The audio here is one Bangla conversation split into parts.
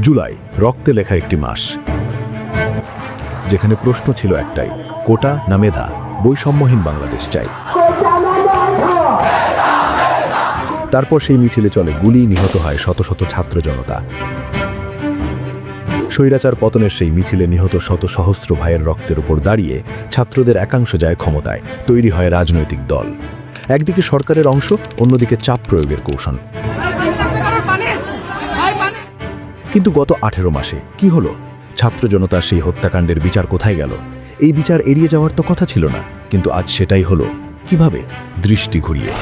জুলাই, রক্তে লেখা একটি মাস। যেখানে প্রশ্ন ছিল একটাই, কোটা না মেধা? বৈষম্যহীন বাংলাদেশ চাই। তারপর সেই মিছিলে চলে গুলি, নিহত হয় শত শত ছাত্র জনতা। স্বৈরাচার পতনের সেই মিছিলে নিহত শত সহস্র ভাইয়ের রক্তের উপর দাঁড়িয়ে ছাত্রদের একাংশ যায় ক্ষমতায়, তৈরি হয় রাজনৈতিক দল। একদিকে সরকারের অংশ, অন্যদিকে চাপ প্রয়োগের কৌশল। কিন্তু গত আঠেরো মাসে কি হলো? ছাত্র জনতার সেই হত্যাকাণ্ডের বিচার কোথায় গেল? এই বিচার এড়িয়ে যাওয়ার তো কথা ছিল না কিন্তু আজ সেটাই হলো। কীভাবে? দৃষ্টি ঘুরিয়ে।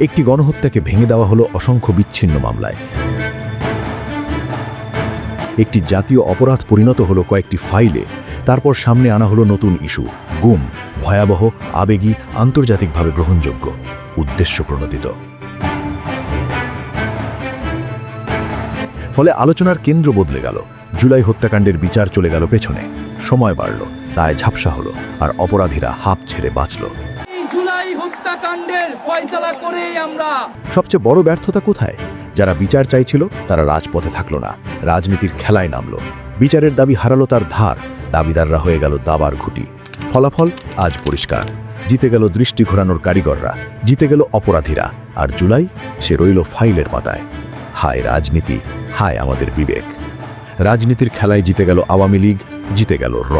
একটি গণহত্যাকে ভেঙে দেওয়া হলো অসংখ্য বিচ্ছিন্ন মামলায়। একটি জাতীয় অপরাধ পরিণত হলো কয়েকটি ফাইলে। তারপর সামনে আনা হলো নতুন ইস্যু। গুম ভয়াবহ আবেগী আন্তর্জাতিকভাবে গ্রহণযোগ্য। উদ্দেশ্য প্রণোদিত। ফলে আলোচনার কেন্দ্র বদলে গেল। জুলাই হত্যাকাণ্ডের বিচার চলে গেল পেছনে। সময় বাড়ল তাই ঝাপসা হলো আর অপরাধীরা হাফ ছেড়ে বাঁচল। জুলাই হত্যাকাণ্ডের ফয়সালা করেই আমরা। সবচেয়ে বড় ব্যর্থতা কোথায়? যারা বিচার চাইছিল তারা রাজপথে থাকল না। রাজনীতির খেলায় নামলো। বিচারের দাবি হারালো তার ধার। দাবিদাররা হয়ে গেল দাবার ঘুটি। ফলাফল আজ পরিষ্কার। জিতে গেল দৃষ্টি ঘোরানোর কারিগররা। জিতে গেল অপরাধীরা। আর জুলাই সে রইল ফাইলের পাতায়। হায় রাজনীতি। হায় আমাদের বিবেক। রাজনীতির খেলায় জিতে গেল আওয়ামী লীগ জিতে গেল র।